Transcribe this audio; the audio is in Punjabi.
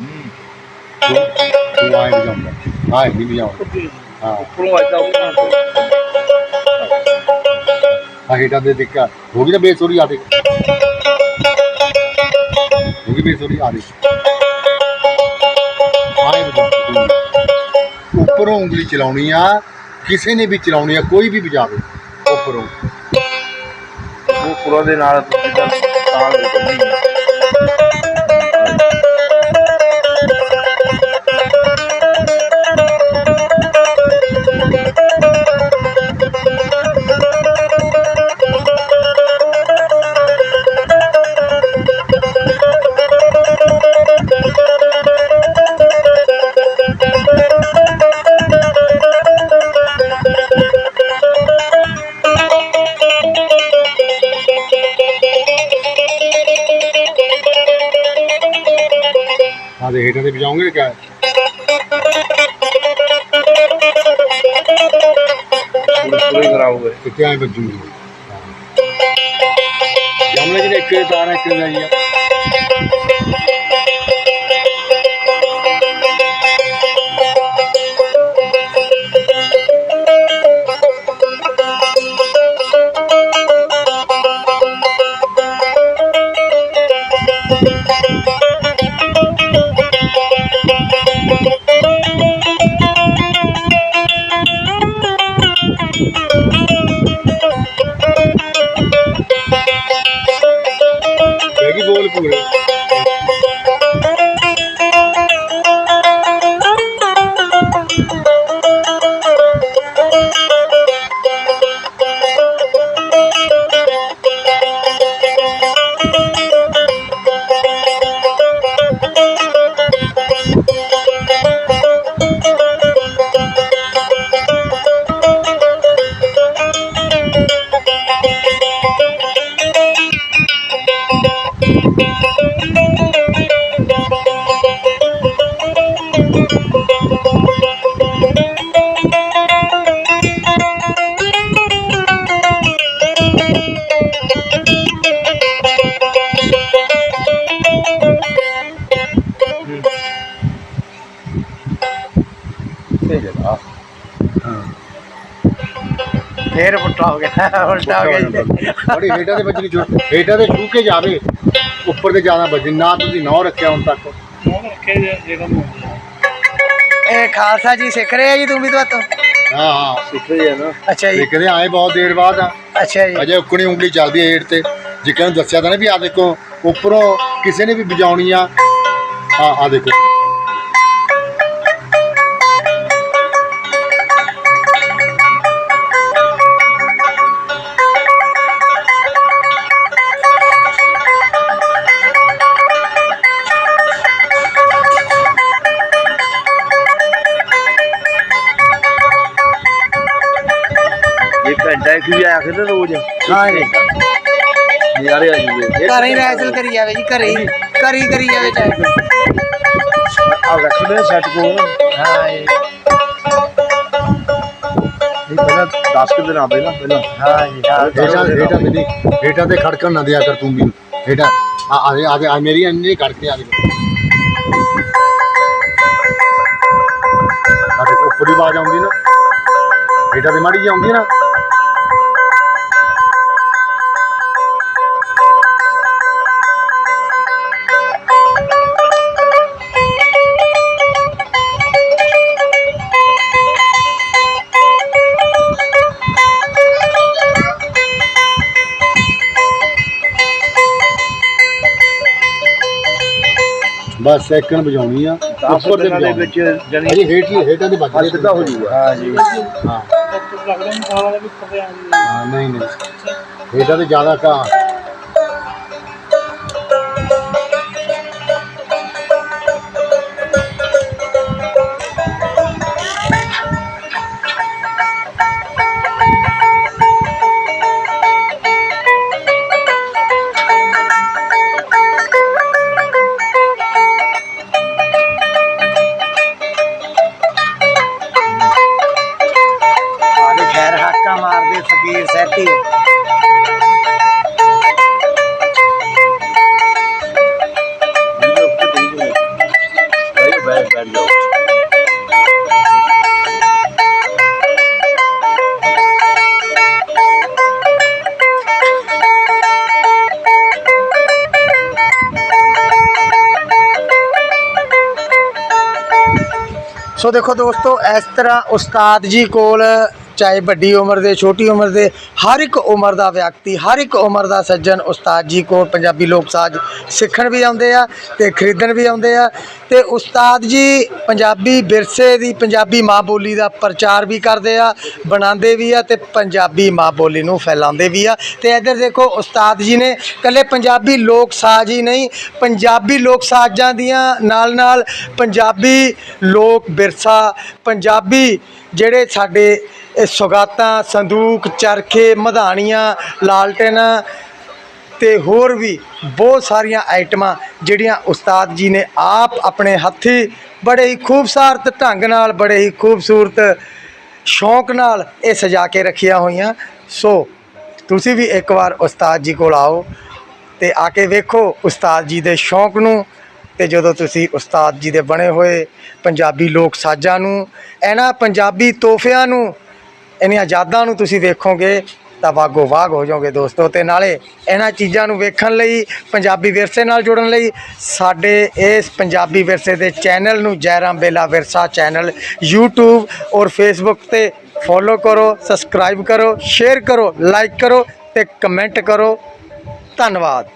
ਤੂੰ ਆਏ ਨਹੀਂ ਜਾਂਦਾ ਆਏ ਨਹੀਂ ਵਜਾਉਂਦਾ ਹਾਂ ਉੱਪਰੋਂ ਐਦਾਂ ਉੱਪਰੋਂ ਆ ਦੇ ਦੇਖਿਆ ਹੋ। ਗਈ ਨਾ ਬੇਸੁਰੀ ਆ ਦੇਖ ਹੋ ਗਈ ਬੇਸੁਰੀ ਆ ਦੇਖ ਆਏ ਵਜਾਉਂਦਾ ਉੱਪਰੋਂ ਉਂਗਲੀ ਚਲਾਉਣੀ ਆ ਕਿਸੇ ਨੇ ਵੀ ਚਲਾਉਣੀ ਆ ਕੋਈ ਵੀ ਵਜਾਵੇ ਉੱਪਰੋਂ ਉਹ ਪੁਰਾ ਦੇ ਨਾਲ ਜਿੱਦਾਂ ਤਾਲ ਦੇ ਹੇਠਾਂ ਤੇ ਵਜਾਉਂਗੇ ਕਿਆ? ਪੂਰੇ ਕਰਾਓਗੇ ਕਿੱਥੇ ਆਏ ਵੱਜੂਗੀ? ਜਮਲੇ ਜਿਹੜੇ ਇੱਕ ਤਾਰ ਇੱਕ ਜਾਈ ਆ ਹੈਗੀ ਬੋਲ ਫੇਰ ਪੁੱਟਾ ਹੋ ਗਿਆ ਉਲਟਾ ਹੋ ਗਿਆ ਜੀ। ਬੜੀ ਹੇਠਾਂ ਦੇ ਵੱਜਣੀ ਛੁੱਟ ਹੇਠਾਂ ਦੇ ਛੂ ਕੇ ਜਾਵੇ ਉੱਪਰ ਤੇ ਜ਼ਿਆਦਾ ਵੱਜੇ ਨਾ ਤੁਸੀਂ ਨੌ ਰੱਖਿਆ ਹੁਣ ਤੱਕ। ਇਹ ਖਾਲਸਾ ਜੀ ਸਿੱਖ ਰਹੇ ਆ ਜੀ ਤੂੰ ਵੀ ਤੋਂ ਹਾਂ ਹਾਂ। ਸਿੱਖ ਰਹੀ ਨਾ। ਅੱਛਾ ਜੀ। ਦੇਖਦੇ ਆਏ ਬਹੁਤ ਦੇਰ ਬਾਅਦ ਆ। ਅੱਛਾ ਜੀ। ਅਜੇ ਉੱਕਣੀ ਉਂਗਲੀ ਚੱਲਦੀ ਹੈ ਹੇਠ ਤੇ। ਜਿੱਕਾਂ ਨੂੰ ਦੱਸਿਆ ਤਾਂ ਨਾ ਵੀ ਆ ਦੇਖੋ ਉੱਪਰੋਂ ਕਿਸੇ ਨੇ ਵੀ ਵਜਾਉਣੀ ਆ। ਆ ਆ ਦੇਖੋ। ਇਹ ਘੰਟਾ ਇੱਕ ਵੀ ਆਇਆ ਕਿਤੇ ਰੋਜ਼। ਹਾਂ ਜੀ। ਨਜ਼ਾਰੇ ਆ ਜੂਗੇ ਘਰੇ ਹੀ ਰੈਸਲ ਕਰੀ ਜਾਵੇ ਜੀ ਘਰੇ ਹੀ। ਕਰੀ ਕਰੀ ਜਾਵੇ ਚਾਹੇ ਆ ਰੱਖਦੇ ਸੈੱਟ ਕੋਲ। ਹਾਂ ਜੀ। ਇਹ ਪਹਿਲਾਂ 10 ਕਿ ਦਿਨ ਆਵੇ ਨਾ ਪਹਿਲਾਂ। ਹਾਂ ਜੀ ਹਾਂ। ਹੇਠਾਂ ਹੇਠਾਂ ਤੇ ਨਹੀਂ ਹੇਠਾਂ ਤੇ ਖੜਕਣ ਨਾ ਦਿਆ ਕਰ ਤੂੰ ਵੀ। ਹੇਠਾਂ। ਆ ਆ ਦੇ- ਆ ਦੇ- ਮੇਰੀ ਇੰਨੀ ਖੜਕੇ ਆ ਆ ਦੇਖੋ ਉੱਪਰ ਹੀ ਆਵਾਜ਼ ਆਉਂਦੀ ਨਾ। ਹੇਠਾਂ ਤੇ ਮਾੜੀ ਜਿਹੀ ਆਉਂਦੀ ਨਾ। ਬਸ ਸੈਕਿੰਡ ਵਜਾਉਣੀ ਆ। 10 ਉੱਪਰ ਦੇ ਵਿੱਚ ਜਾਨੀ ਅਜੇ ਹੇਠਲੀ ਹੇਠਾਂ ਦੇ ਅੱਜ ਸਿੱਧਾ ਹੋ ਜਾਊਗਾ ਹਾਂ ਜੀ। ਹਾਂ। ਹਾਂ ਨਹੀਂ ਨਹੀਂ। ਹੇਠਾਂ ਤੇ ਜ਼ਿਆਦਾ ਕਾ ਹਾਕਾ ਮਾਰਦੇ ਫਕੀਰ ਸੈਤੀ ਬੈਠ ਜਾਓ ਸੋ ਦੇਖੋ ਦੋਸਤੋ ਇਸ ਤਰ੍ਹਾਂ ਉਸਤਾਦ ਜੀ ਕੋਲ ਚਾਹੇ ਵੱਡੀ ਉਮਰ ਦੇ, ਛੋਟੀ ਉਮਰ ਦੇ, ਹਰ ਇੱਕ ਉਮਰ ਦਾ ਵਿਅਕਤੀ, ਹਰ ਇੱਕ ਉਮਰ ਦਾ ਸੱਜਣ ਉਸਤਾਦ ਜੀ ਕੋਲ ਪੰਜਾਬੀ ਲੋਕ ਸਾਜ਼ ਸਿੱਖਣ ਵੀ ਆਉਂਦੇ ਆ ਤੇ ਖਰੀਦਣ ਵੀ ਆਉਂਦੇ ਆ। ਤੇ ਉਸਤਾਦ ਜੀ ਪੰਜਾਬੀ ਵਿਰਸੇ ਦੀ, ਪੰਜਾਬੀ ਮਾਂ ਬੋਲੀ ਦਾ ਪ੍ਰਚਾਰ ਵੀ ਕਰਦੇ ਆ, ਬਣਾਉਂਦੇ ਵੀ ਆ ਤੇ ਪੰਜਾਬੀ ਮਾਂ ਬੋਲੀ ਨੂੰ ਫੈਲਾਉਂਦੇ ਵੀ ਆ। ਤੇ ਇੱਧਰ ਦੇਖੋ ਉਸਤਾਦ ਜੀ ਨੇ ਕੱਲੇ ਪੰਜਾਬੀ ਲੋਕ ਸਾਜ਼ ਹੀ ਨਹੀਂ, ਪੰਜਾਬੀ ਲੋਕ ਸਾਜ਼ਾਂ ਦੀਆਂ ਨਾਲ ਨਾਲ ਪੰਜਾਬੀ ਲੋਕ ਵਿਰਸਾ, ਪੰਜਾਬੀ ਜਿਹੜੇ ਸਾਡੇ ਇਹ ਸੁਗਾਤਾਂ, ਸੰਦੂਕ, ਚਰਖੇ, ਮਧਾਣੀਆਂ, ਲਾਲਟੇਨਾਂ ਤੇ ਹੋਰ ਵੀ ਬਹੁਤ ਸਾਰੀਆਂ ਆਈਟਮਾਂ ਜਿਹੜੀਆਂ ਉਸਤਾਦ ਜੀ ਨੇ ਆਪ ਆਪਣੇ ਹੱਥੀ ਬੜੇ ਹੀ ਖੂਬਸੂਰਤ ਢੰਗ ਨਾਲ, ਬੜੇ ਹੀ ਖੂਬਸੂਰਤ ਸ਼ੌਂਕ ਨਾਲ ਇਹ ਸਜਾ ਕੇ ਰੱਖੀਆਂ ਹੋਈਆਂ। ਸੋ ਤੁਸੀਂ ਵੀ ਇੱਕ ਵਾਰ ਉਸਤਾਦ ਜੀ ਕੋਲ ਆਓ ਤੇ ਆ ਕੇ ਵੇਖੋ ਉਸਤਾਦ ਜੀ ਦੇ ਸ਼ੌਂਕ ਨੂੰ ਤੇ ਜਦੋਂ ਤੁਸੀਂ ਉਸਤਾਦ ਜੀ ਦੇ ਬਣੇ ਹੋਏ, ਪੰਜਾਬੀ ਲੋਕ ਸਾਜ਼ਾਂ ਨੂੰ, ਇਹਨਾਂ ਪੰਜਾਬੀ ਤੋਹਫਿਆਂ ਨੂੰ, ਇਹਨਾਂ ਯਾਦਾਂ ਨੂੰ ਤੁਸੀਂ ਵੇਖੋਗੇ ਤਾਂ ਵਾਗੋ ਵਾਗ ਹੋ ਜਾਓਗੇ ਦੋਸਤੋ ਤੇ ਨਾਲੇ ਇਹਨਾਂ ਚੀਜ਼ਾਂ ਨੂੰ ਵੇਖਣ ਲਈ, ਪੰਜਾਬੀ ਵਿਰਸੇ ਨਾਲ ਜੁੜਨ ਲਈ, ਸਾਡੇ ਇਸ ਪੰਜਾਬੀ ਵਿਰਸੇ ਦੇ ਚੈਨਲ ਨੂੰ ਜੈਰਾਮ ਬੇਲਾ ਵਿਰਸਾ ਚੈਨਲ, YouTube ਔਰ Facebook ਤੇ ਫੋਲੋ ਕਰੋ ਸਬਸਕ੍ਰਾਈਬ ਕਰੋ ਸ਼ੇਅਰ ਕਰੋ ਲਾਈਕ ਕਰੋ ਤੇ ਕਮੈਂਟ ਕਰੋ। ਧੰਨਵਾਦ।